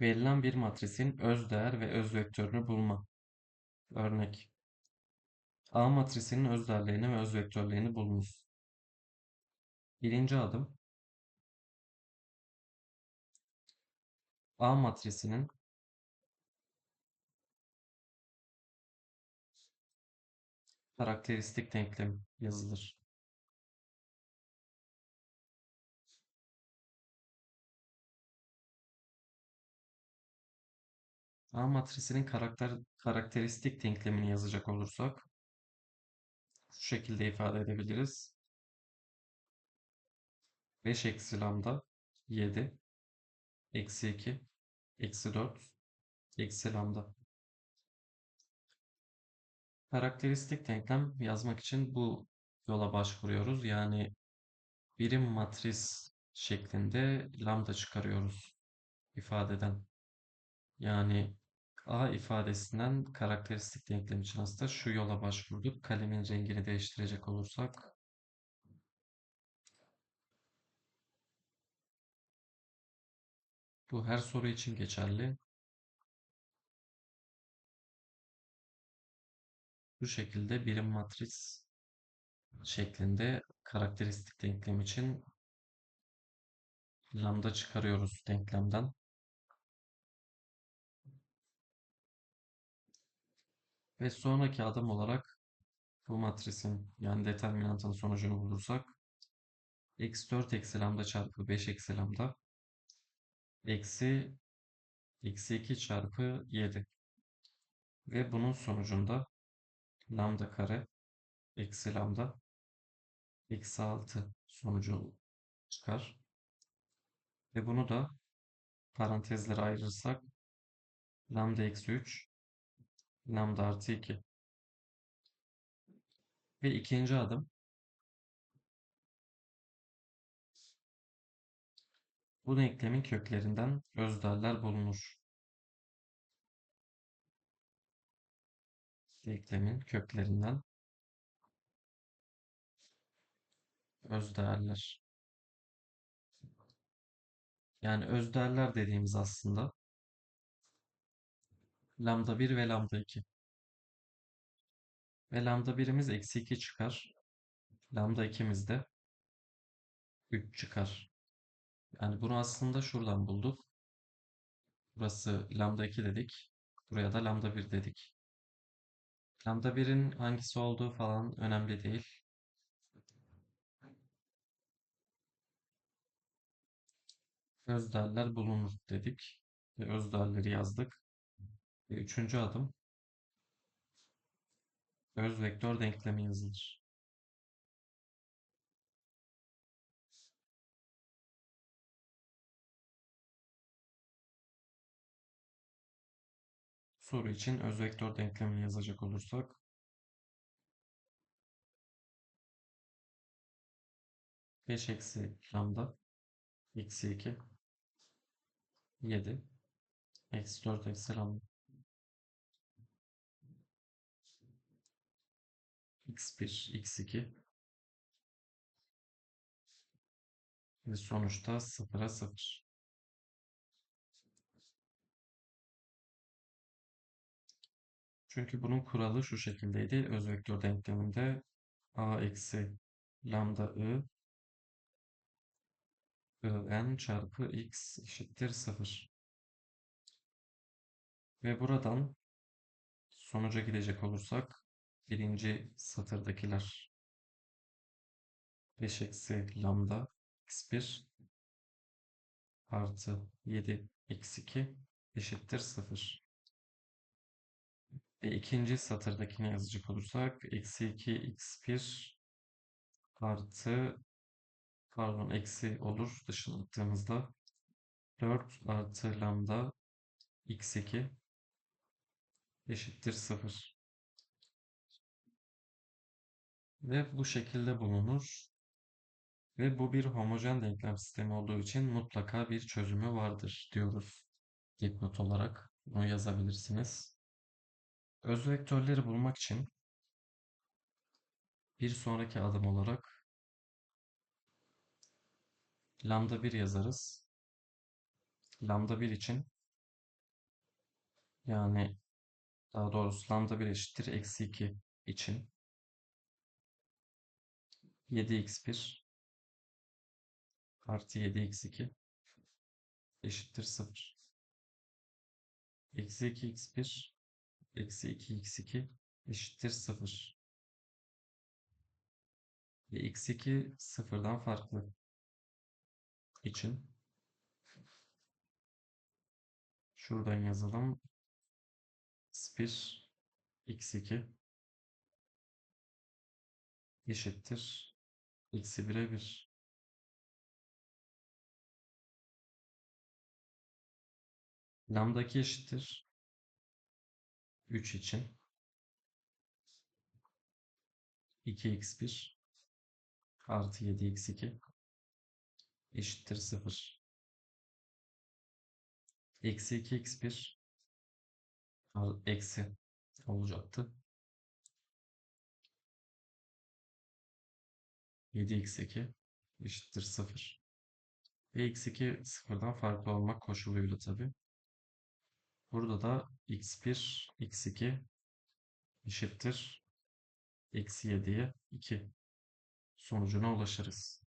Verilen bir matrisin öz değer ve öz vektörünü bulma. Örnek. A matrisinin öz değerlerini ve öz vektörlerini bulunuz. Birinci adım A matrisinin karakteristik denklem yazılır. A matrisinin karakter, karakteristik denklemini yazacak olursak şu şekilde ifade edebiliriz. 5 eksi lambda 7 eksi 2 eksi 4 eksi lambda. Karakteristik denklem yazmak için bu yola başvuruyoruz. Yani birim matris şeklinde lambda çıkarıyoruz ifadeden. Yani A ifadesinden karakteristik denklem için aslında şu yola başvurduk. Kalemin rengini değiştirecek olursak bu her soru için geçerli. Bu şekilde birim matris şeklinde karakteristik denklem için lambda çıkarıyoruz denklemden. Ve sonraki adım olarak bu matrisin yani determinantın sonucunu bulursak eksi 4 eksi lambda çarpı 5 eksi lambda eksi eksi 2 çarpı 7 ve bunun sonucunda lambda kare eksi lambda eksi 6 sonucu çıkar. Ve bunu da parantezlere ayırırsak lambda eksi 3 lambda artı 2 ve ikinci adım bu denklemin köklerinden özdeğerler bulunur. Denklemin köklerinden özdeğerler. Yani özdeğerler dediğimiz aslında lambda 1 ve lambda 2. Ve lambda 1'imiz eksi 2 çıkar. Lambda 2'miz de 3 çıkar. Yani bunu aslında şuradan bulduk. Burası lambda 2 dedik. Buraya da lambda 1 dedik. Lambda 1'in hangisi olduğu falan önemli değil. Özdeğerler bulunur dedik. Ve özdeğerleri yazdık. Üçüncü adım öz vektör denklemi yazılır. Soru için öz vektör denklemini yazacak olursak beş eksi lambda eksi 2 7 eksi 4 eksi lambda x1 x2 ve sonuçta 0'a 0. Çünkü bunun kuralı şu şekildeydi. Öz vektör denkleminde a eksi lambda i n çarpı x eşittir 0. Ve buradan sonuca gidecek olursak birinci satırdakiler 5 eksi lambda x1 artı 7 x2 eşittir 0. Ve ikinci satırdakini yazacak olursak eksi 2 x1 artı pardon eksi olur dışına attığımızda 4 artı lambda x2 eşittir 0. Ve bu şekilde bulunur. Ve bu bir homojen denklem sistemi olduğu için mutlaka bir çözümü vardır diyoruz. Dipnot olarak bunu yazabilirsiniz. Öz vektörleri bulmak için bir sonraki adım olarak lambda 1 yazarız. Lambda 1 için Yani daha doğrusu lambda 1 eşittir eksi 2 için 7x1 artı 7x2 eşittir 0. Eksi 2x1 eksi 2x2 eşittir 0. Ve x2 sıfırdan farklı için şuradan yazalım. x1 x2 eşittir eksi 1'e 1. Lambda 2 eşittir 3 için 2x1 artı 7x2 eşittir 0. Eksi 2x1 al- eksi olacaktı. 7x2 eşittir 0. Ve x2 sıfırdan farklı olmak koşuluyla tabi. Burada da x1, x2 eşittir eksi 7'ye 2 sonucuna ulaşırız.